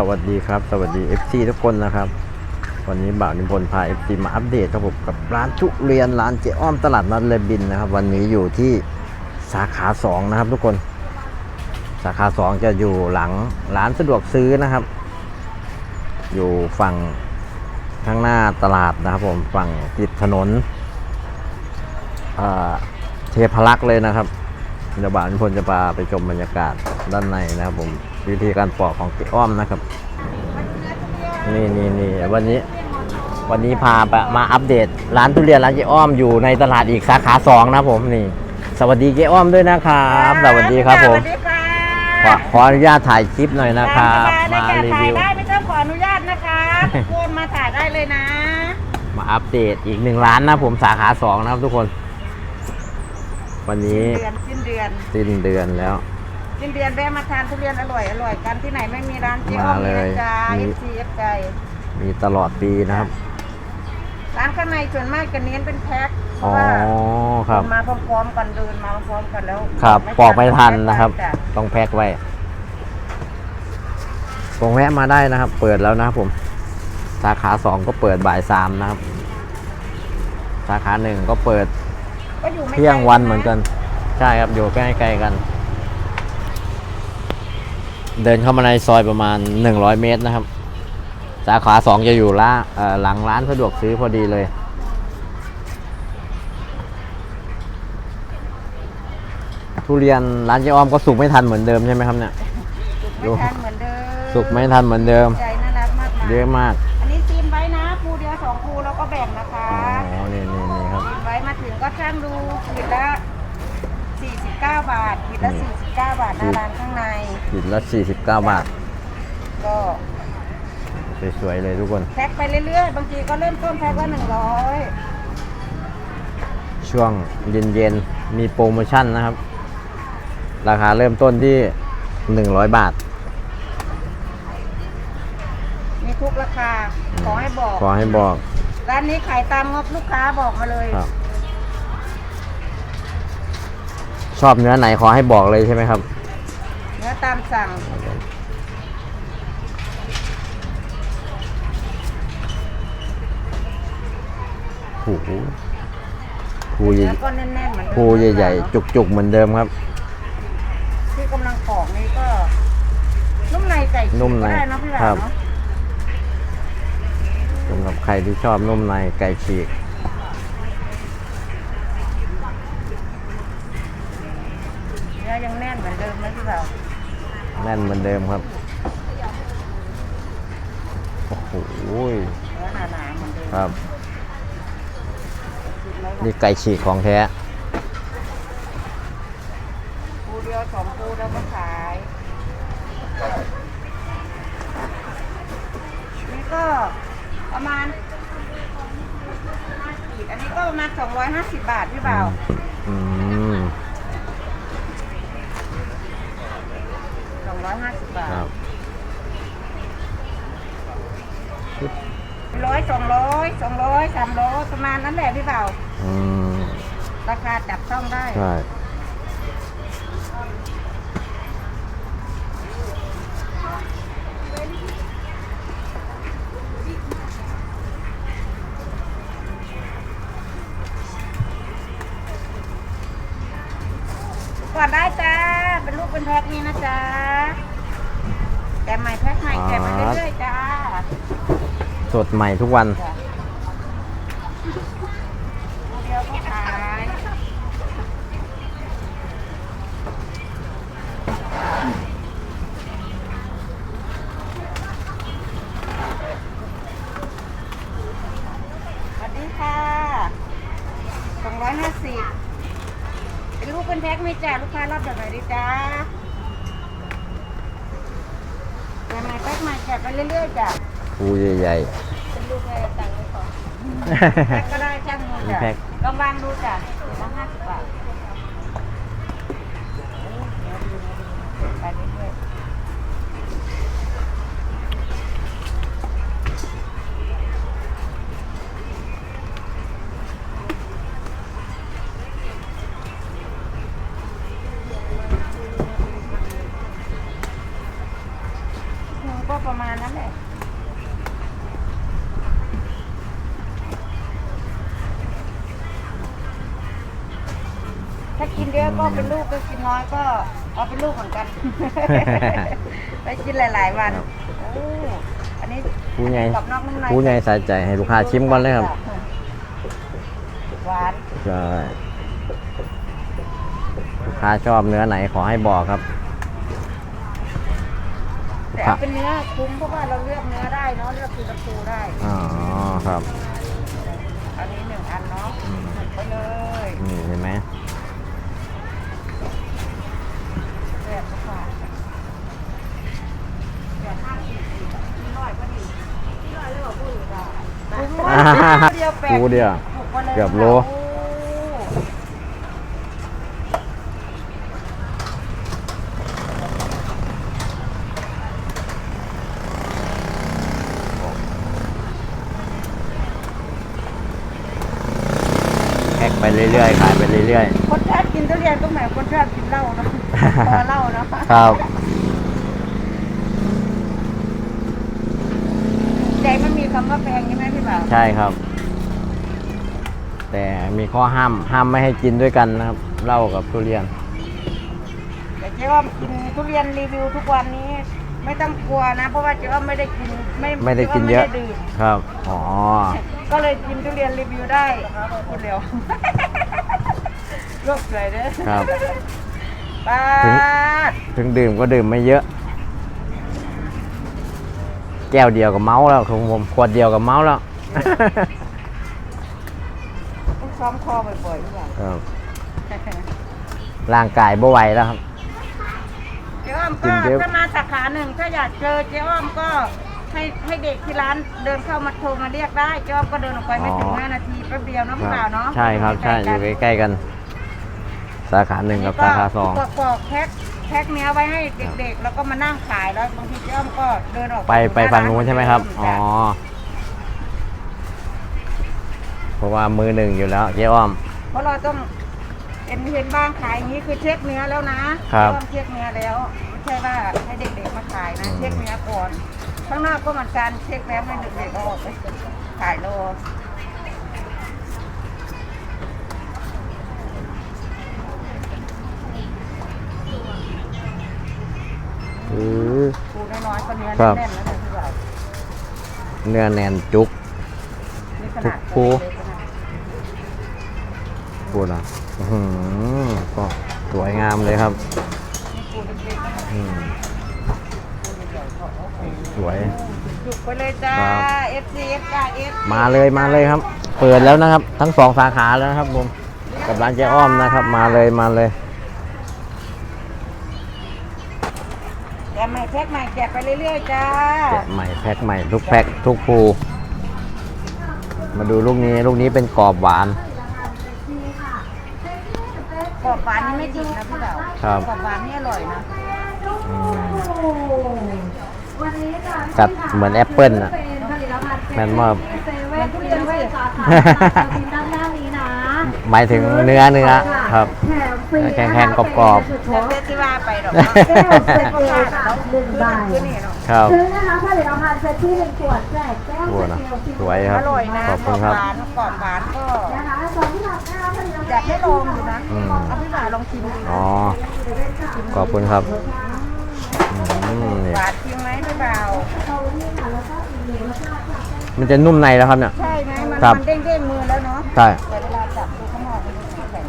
สวัสดีครับ สวัสดี FC ทุกคนนะครับ วันนี้บ่าวนิพนธ์พา FC มาอัปเดตครับผมกับร้านทุเรียนร้านเจ๊อ้อมตลาดนัดเลบินนะครับ วันนี้อยู่ที่สาขา 2 นะครับ ทุกคน สาขา 2 จะอยู่หลังร้านสะดวกซื้อนะครับ อยู่ฝั่งข้างหน้าตลาดนะครับผมฝั่งติดถนนเเทพรักษ์เลยนะครับเดี๋ยวบ่าวนิพนธ์จะพาไปชมบรรยากาศด้านในนะครับผม วิธีการปอกของเจ๊อ้อมนะครับ นี่นี่นี่วันนี้ วันนี้พาไปมาอัปเดต ร้านทุเรียนร้านเจ๊อ้อมอยู่ในตลาดอีกสาขาสองนะครับผมนี่ สวัสดีเจ๊อ้อมด้วยนะครับสวัสดีครับผมสวัสดีค่ะขอขออนุญาตถ่ายคลิปหน่อยนะครับได้มาค่ะรีถ่ายวิวได้ไม่ต้องขออนุญาตนะคะโคนมาถ่ายได้เลยนะ มาอัปเดตอีกหนึ่งร้านนะผมสาขาสองนะครับทุกคน วันนี้เดือนสิ้นเดือนสิ้นเดือนแล้ว สิ้นเดือนแวะมาทานทุเรียนอร่อยอร่อยกันที่ไหนไม่มีร้านเจ๊อ้อมมาเลมียนะจ๊ะมี FC F ใจมีตลอดปีนะครับ ร้านข้างในส่วนมากจะเน้นเป็นแพ็คเพอ๋ราะอว่าครับมาพร้อมๆกันเดินมาพร้อมๆกันแล้วครับปอกไม่ทันนะครับจ้ต้องแพ็คไว้ลองแวะมาได้นะครับ เปิดแล้วนะครับผม สาขาสองก็เปิดบ่ายสามนะครับ สาขาหนึ่งก็เปิดก็อยู่ไม่เที่ยงวันไกละเหมือนกัน ใช่ครับอยู่ใกล้ๆกัน เดินเข้ามาในซอยประมาณ 100 เมตรนะครับ สาขาสองจะอยู่ล่าเอ่อหลังร้านสะดวกซื้อพอดีเลย ทุเรียนร้านเจ๊อ้อมก็สุกไม่ทันเหมือนเดิมใช่ไหมครับเนี่ยสุกไม่ทันเหมือนเดิมสุกไม่ทันเหมือนเดิม ใจน่ารักมากมายเยอะมาก อันนี้ซีนไว้นะภูเดียวสองภูแล้วก็แบ่งนะคะอ๋อ นี่นี่นี่ครับซีนไว้มาถึงก็ช่างดูขีดละ 49 บาทขีดละ อืม 49 บาทหน้าร้านข้างใน ขีดละ 49 บาท ก็สวยๆเลยทุกคน แพ็คไปเรื่อยๆ บางทีก็เริ่มต้นแพ็คละ100 ช่วงเย็นๆ มีโปรโมชั่นนะครับ ราคาเริ่มต้นที่ 100 บาท มีทุกราคา ขอให้บอก ขอให้บอก ร้านนี้ขายตามงบลูกค้าบอกมาเลย ครับ ชอบเนื้อไหนขอให้บอกเลยใช่ไหมครับ เนื้อตามสั่งโอ้โหภูใหเนื้ญ่อก็แน่นๆเหมือนเดิมภูใหญ่ๆ จุกๆ เหมือนเดิมครับ ที่กำลังปอกนี้ก็ นุ่มในไก่ฉีกนุ่มในก็ได้เนาะพี่หลาครับนเนาะ สำหรับใครที่ชอบนุ่มในไก่ฉีก เนื้อยังแน่นเหมือนเดิมไหมพี่บ่าว แน่นเหมือนเดิมครับ โอ้โหเนื้อหนาๆเหมือนเดิมครับคิดไหมว่านี่ไก่ฉีกของแท้ปูเดียวสองปูแล้วก็ขายนี่ก็ประมาณอีกอันนี้ก็ประมาณ250บาทพี่บ่าวอืม 250บาทครับร้อยสองร้อยสองร้อยสามร้อยประมาณนั้นแหละพี่บ่าวอืมราคาจับต้องได้ ใช่ เป็นลูกเป็นแพ็คนี้นะจ๊ะแกะใหม่แพ็คใหม่แกะมาเรื่อยๆจ้า สดใหม่ทุกวัน จ้ะตัวเดียวก็ขายสวัสดีค่ะสองร้อยห้าสิบเป็นลูกเป็นแพ็คไหม่จ้าลูกค้ารับแบบไหนดีจ้าแกะใหม่แพ็คใหม่แกะไป เรื่อยๆจ้ะภูใหญ่เป็นลูกแม่ตังค์ไว้ก่อนๆแพ็คก็ได้ช่างมือจ้ะแพ็ค ลองวางดูจ้ะละห้าสิบบาทไปเรื่อยๆ นเยอะก็เป็นลูกก็กินน้อยก็เอาเป็นลูกเหมือนกัน ไปกินหลาย ๆ วันโอ้อันนี้ผู้ใหญ่กรอบนอกนุ่มในผู้ใหญ่ใส่ใจให้ลูกค้าชิมก่อนเลยครับหวานใช่ลูกค้าชอบเนื้อไหนขอให้บอกครับ แต่เอาเป็นเนื้อคุ้มเพราะว่าเราเลือกเนื้อได้เนาะเลือกคือตะปูได้อ๋อครับ อันนี้หนึ่งอันเนาะอืมไปเลยนี่เห็นไหม แปดสิบบาทแปดห้าสิบมีร้อยก็ดีมีร้อยเลยเหรอพูดอยู่ได้เดียวแปดกูเดียวถูกกว่าลยเกือบโล โอ้ แพ็ กไปเรื่อยๆขายไปเรื่อยคนชอบกินทุเรียนก็หมายคนชอบกินเหล้าเนาะพอเหล้าเนาะๆ ครับ ใจมันมีคำว่าแพงใช่ไหมพี่บ่าวใช่ครับ แต่มีข้อห้ามห้ามไม่ให้กินด้วยกันนะครับเหล้ากับทุเรียน แต่เจ๊ว่ากินทุเรียนรีวิวทุกวันนี้ ไม่ต้องกลัวนะ เพราะว่าเจ๊ว่าไม่ได้กินไม่ไม่ได้กินเยอะ จ๊ว่าไม่ได้ดื่มครับ อ๋อ ก็เลยกินทุเรียนรีวิวได้คนเดียวรวบสวยเด้อครับป้าถึง ดถึงดื่มก็ดื่มไม่เยอะ แก้วเดียวกับเมาแล้วของผมขวดเดียวกับเมาแล้ว ต้องซ้อมคอบ่อยๆพี่บ่าวครับร่างกายบ่ไหวแล้วครับเจ๊อ้อ มกิก็นเยอะถ้ามาสาขาหนึ่งถ้าอยากเจอเจ๊อ้อมก็ให้ให้เด็กที่ร้านเดินเข้ามาโทรมาเรียกได้เจ๊อ้อมก็เดินออกไปไม่ถึงอ๋อห้านาทีแป๊บเดียวเนาะพี่บ่าวเนาะใช่ครับใช่อยู่ใกล้ๆกัน สาขาหนึ่งกับสาขาสองกปอกๆแพ็คแพ็คเนื้อไว้ให้เด็กๆ แล้วก็มานั่งขายแล้วบางทีเจ๊อ้อมก็เดินออกไปไปฝั่งนู้นใช่ไหมครับ อ๋อจ้ะเพราะว่ามือหนึ่งอยู่แล้วเจ๊อ้อม เพราะเราต้องเห็นเห็นบ้างขายอย่างนี้คือเช็คเนื้อแล้วนะครับเริ่มเช็คเนื้อแล้วไม่ ใช่ว่าให้เด็กๆมาขายนะอืมเช็คเนื้อก่อนข้างหน้าก็เหมือนกันเช็คแล้วให้เด็กๆเอาออกไปขายโลอือปูน้อยๆก็เนื้อครับแน่นๆแล้วนะพี่บ่าวเนื้อแน่นจุก นี่ขทุนาดกปู เล็กๆนะพูดอะอื้อหือก็สวยงามเลยครับนี่ปูเล็กๆนะ อืมปูใหญ่ๆก็โอเคสวย จุกไปเลยจ้า ครับ FC F ก F มาเลยมาเลยครับ เปิดแล้วนะครับ ทั้งสองสาขาแล้วนะครับผมกับร้านเจ๊อ้อมนะครับ มาเลยมาเลย แกะใหม่แพ็คใหม่แกะไปเรื่อยๆจ้าแกะใหม่แพ็คใหม่ทุกแพ็คทุกภูมาดูลูกนี้ลูกนี้เป็นกรอบหวานกรอบหวานนี่ไม่ดิบนะพี่บ่าวครับกรอบหวานนี่อร่อยนะอืม กัดเหมือนแอปเปิ้ลอะแม่นมากเซเว่นทุเรียนเว้ยสาขาทีมด้านหน้านี้นะหมายถึงเนื้อเนื้อครับแถมฟรีแข็งๆกรอบๆๆเดี๋ยวเจ๊ที่ว่าไปดอกแก้วเซตเอค่ะหนึ่งใบคือนี่เนาะครับซื้อนะคะผลิตภัณฑ์เซตที่หนึ่งขวดแจกแก้วโอ้เซนะตเอลฟรีสวยคอรับร่อยนะขอบกรคุอณบครับหวานกรอบหวานก็นะคะสองที่หลักนะคะผลิตภัณฑ์อยากให้ลองอยู่นะอืมเอาพี่บ่าวลองชิมดูอ๋อขอบคุณครับอืม นี่หวานจริงไหมพี่บ่าวมันจะนุ่มในแล้วครับเนี่ย ใช่ไหมมันครับ มันเด้งๆมือแล้วเนาะใช่ แต่เวลาจับดูข้างนอกมันจะแข็ง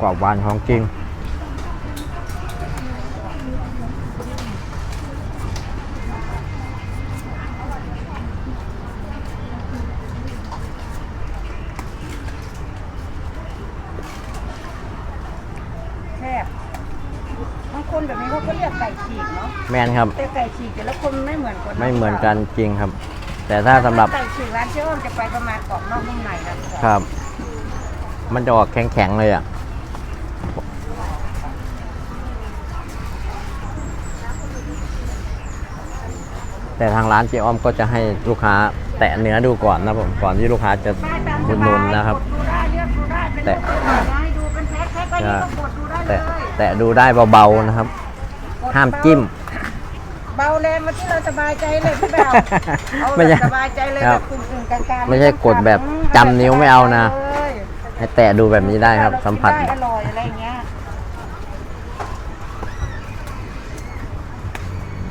กรอบหวานของจริง แซ่บบางคนแบบนี้เขาก็เรียกไก่ฉีกเนาะ แมนครับ แต่ไก่ฉีกแต่ละคนไม่เหมือนกันไม่เหมือนกันจริงครับ แต่ถ้าสำหรับไก่ฉีกร้านเชื่อมจะไปประมาณกรอบนอกนุ่มในนะพี่บ่าวครับ มันจะออกแข็งๆเลยอะแต่ทางร้านเจ๊อ้อมก็จะให้ลูกค้าแตะเนื้อดูก่อนนะผมก่อนที่ลูกค้าจะได้ตามสอุดหบานุยนนะครับกดดูได้เลือกดูได้เป็นแต่ลูกเป็นหลานนะให้ดูเป็นแพ็คแพ็คก็ยิ่งก็กดดูได้เลแต่ยแต่ตะดูได้เบาๆนะครับ ห้ามจิ้มเบา แรงมาที่เราสบายใจเลยพี่บ่าวเอาไม่แบใช่บสบายใจเลยคแบรับบกึ่งๆกลางๆไม่ใช่กดแบบจำนิ้วไม่เอานะ เลยให้แตะดูแบบนี้ได้ครับ สัมผัส ได้อร่อยอะไรอย่างเงี้ย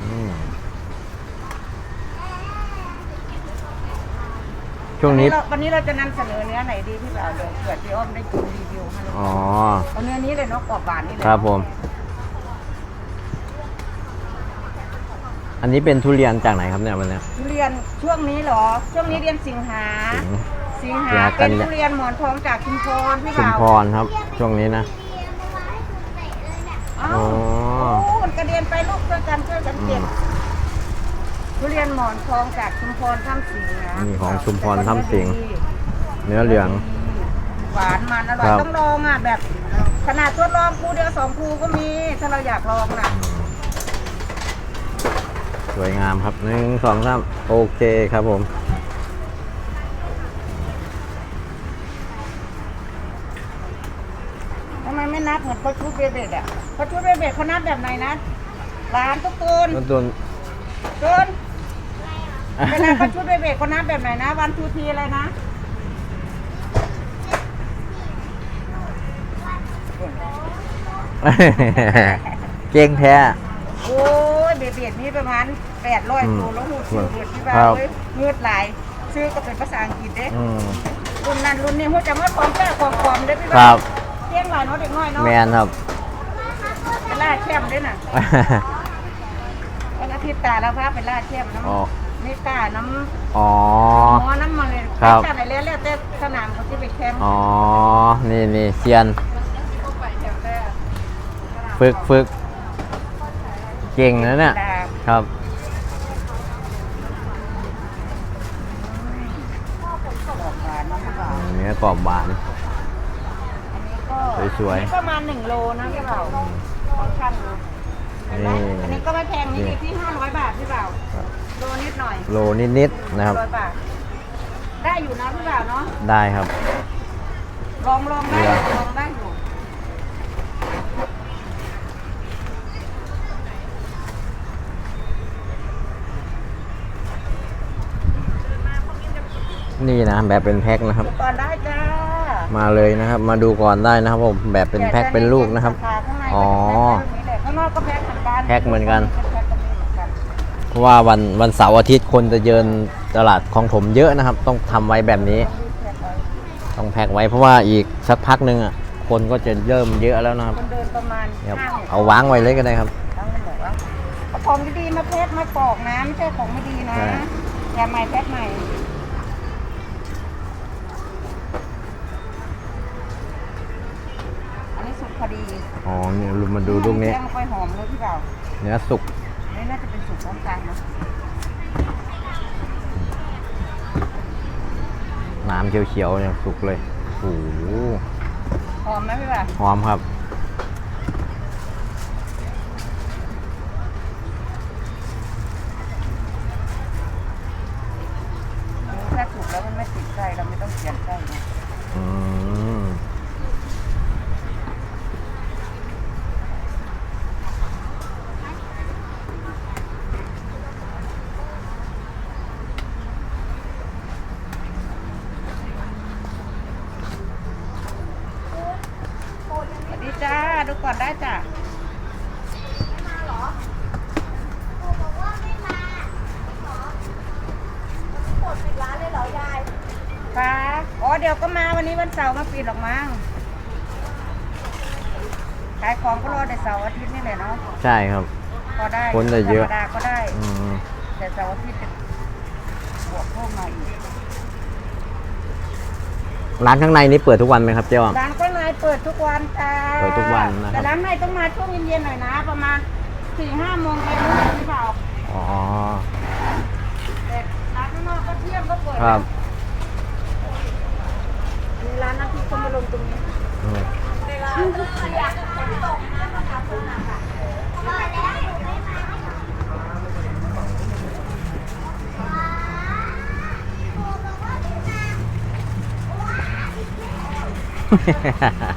อืมช่วงนี้ เราวันนี้เราจะนำเสนอเนื้อไหนดีพี่บ่าวเดี๋ยวเผื่อพี่อ้อมได้กินรีวิวให้อ๋อ เอาเนื้อนี้เลยเนาะกรอบบานนี่เลยครับผม อันนี้เป็นทุเรียนจากไหนครับเนี่ยวันเนี้ย ทุเรียนช่วงนี้เหรอ ช่วงนี้เรียนสิงหา สิงหาสิงหากัเป็นนยาทุเรียนหมอนทองจากชุมพรพี่ชุมบ่าวพรครับ ช่วงนี้นะอ้าอ๋อวโอ้มันกระเด็นไปลูกช่วยกันช่วยกันเก็บอืมทุเรียนหมอนทองจากชุมพรถ้ำสิงห์นะนี่ของชุมพรถ้ำสิงห์ เนื้อเหลือง หวานมันอร่อยครับ ต้องลองอะแบบ ขนาดทดลองครูเดียวสองครูก็มีถ้าเราอยากลองนะ สวยงามครับหนึ่งสองสามโอเคครับผม ทำไมไม่นับเหมือนพอชุดเบเบ็ดอะพอชุดเบเบ็ดเขานับแบบไหนนะร้านทุกคนต้นตุนเกินเวลาเขาชุดเบเบ็ดเขานับแบบไหนนะ วันทูทีอะไรนะเก่งแท้โอ้ย เบเบ็ดนี่ประมาณแปดร้อยอืมตัวแล้วหูชื่อเบิดที่บ้าครันบเลยเงือดไหลายซื้อก็เป็นภาษาอังกฤษเด้อืมรุ่นนั้นรุ่นนี้หัวจะมาของแก้ของความได้พี่คบ้ารันบเที่ยงหลายเนาะเด็กน้อยเนาะแมนครับ เป็นล่าแช่มด้วยน่ะวันอาทิตย์ตาแล้วพาเป็นล่าแช่มน้อ๋อำนี่ตาน้ำอ๋อ หมอน้ำมันเลยครับแข่งอะไรแล้วแต่สนามเขาที่ไปแข่งอ๋อ นี่นี่เซียนไปแข่งแต่ฝึกฝึก เก่งนะเนี่ยดาบครับดอกบานนะพี่บ่าวเนื้อกรอบบานอันนี้ก็สวยๆอันนี้ประมาณหนึ่งโลนะพี่บ่าวค่อนข้างเห็นไหมนี่อันนี้ก็ไม่แพงนี่นี่อยู่ที่ห้าร้อยบาทพี่บ่าวโลนิดหน่อย โลนิดๆนะครับร้อยบาทได้อยู่นะพี่บ่าวเนาะได้ครับลองลองได้เหลือลองได้อยู่ นี่นะแบบเป็นแพ็คนะครับดูก่อนได้จ้ามาเลยนะครับ มาดูก่อนได้นะครับผมแบบเป็นแพ็คเป็นลูกนะครับข้างในอ๋อก็จะเป็นแบบนี้แหละข้างนอกก็แพ็คเหมือนกันแพ็คเหมือนกันเป็นแพ็คก็มีเหมือนกัน เพราะว่าวันวันเสาร์อาทิตย์คนจะเยินตลาดคลองถมเยอะนะครับ ต้องทำไว้แบบนี้ ต้องแพ็คไว้เพราะว่าอีกสักพักหนึ่งอะคนก็จะเริ่มเยอะแล้วนะครับคนเดินประมาณครับห้าหกเอาวางไว้เลยก็ได้ครับต้องบอกว่าเอาของดีๆมาแพ็คมาปอกนะไม่ใช่ของไม่ดีนะใช่อย่าใหม่แพ็คใหม่ อันนี้สุก พอดีอ๋อนี่ลุมมาดูลูกนี้แกงไปหอมเลยพี่บ่าวเนื้อสุกนี่น่าจะเป็นสุกพร้อมกันนะน้ำเขียวๆเนี่ยสุกเลยโอ้โหหอมไหมพี่บ่าวหอมครับ ถ้าสุกแล้วมันไม่ติดไส้เราไม่ต้องเขียนไส้นะ อืม สวัสดีจ้า ดูก่อนได้จ้ะค่ะอ๋อ เดี๋ยวก็มาวันนี้วันเสาร์มาปิดหรอกมั้งขายของก็รอแต่เสาร์อาทิตย์นี่แหละเนาะใช่ครับ พอได้คนจะเยอะ ธรรมดาก็ได้ อืมแต่เสาร์อาทิตย์จะบวกเพิ่มมาอีกร้านข้างในนี้เปิดทุกวันไหมครับเจ้าร้านก็นายเปิดทุกวันจ้าเปิดทุกวันนะครับ แต่ร้านในต้องมาช่วงเย็นๆหน่อยนะ ประมาณสี่ห้าโมงเย็นหรือเปล่าอ๋อ แต่ร้านข้างนอกก็เที่ยงก็เปิดครับ มีร้านน้ำพริกก็มาลงตรงนี้ อืม น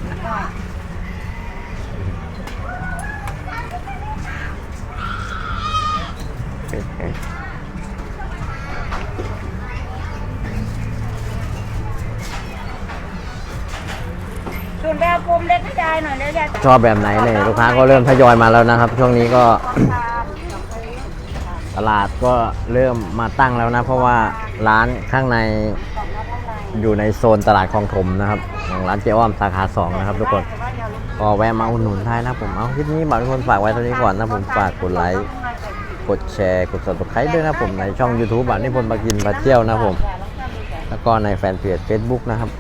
ส่วนไปเอาพรมเล็กให้ยายหน่อยเดี๋ยวยายชอบแบบไหนเนี่ยลูกค้าก็เริ่มทยอยมาแล้วนะครับ ช่วงนี้ก็ ตลาดก็เริ่มมาตั้งแล้วนะ เพราะว่าร้านข้างในอยู่ในโซนตลาดคลองถมนะครับของร้านเจ๊อ้อมสาขาสองนะครับ ทุกคนก็แวะมาอุดหนุนได้นะผมเอาคลิปนี้บอกทุกคนฝากไว้เท่านี้ก่อนนะผมฝากกดไลค์กดแชร์ กด subscribe ด้วยนะผมในช่อง YouTube บ้านนิพนธ์มากินมาเที่ยวนะผม แล้วก็ในแฟนเพจ Facebook นะครับ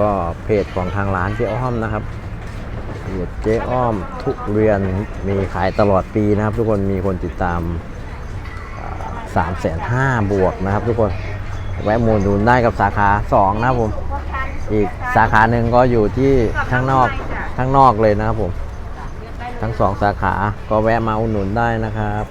ก็เพจของทางร้านเจ๊อ้อมนะครับเพจเจ๊อ้อมทุเรียนมีขายตลอดปีนะครับ ทุกคนมีคนติดตามสามแสนห้าบวกนะครับ ทุกคนแวะมูลดูได้กับสาขา2นะครับผมอีกสาขาหนึ่งก็อยู่ที่ข้างนอกข้างนอกเลยนะครับผม ทั้งสองสาขาก็แวะมาอุดหนุนได้นะครับ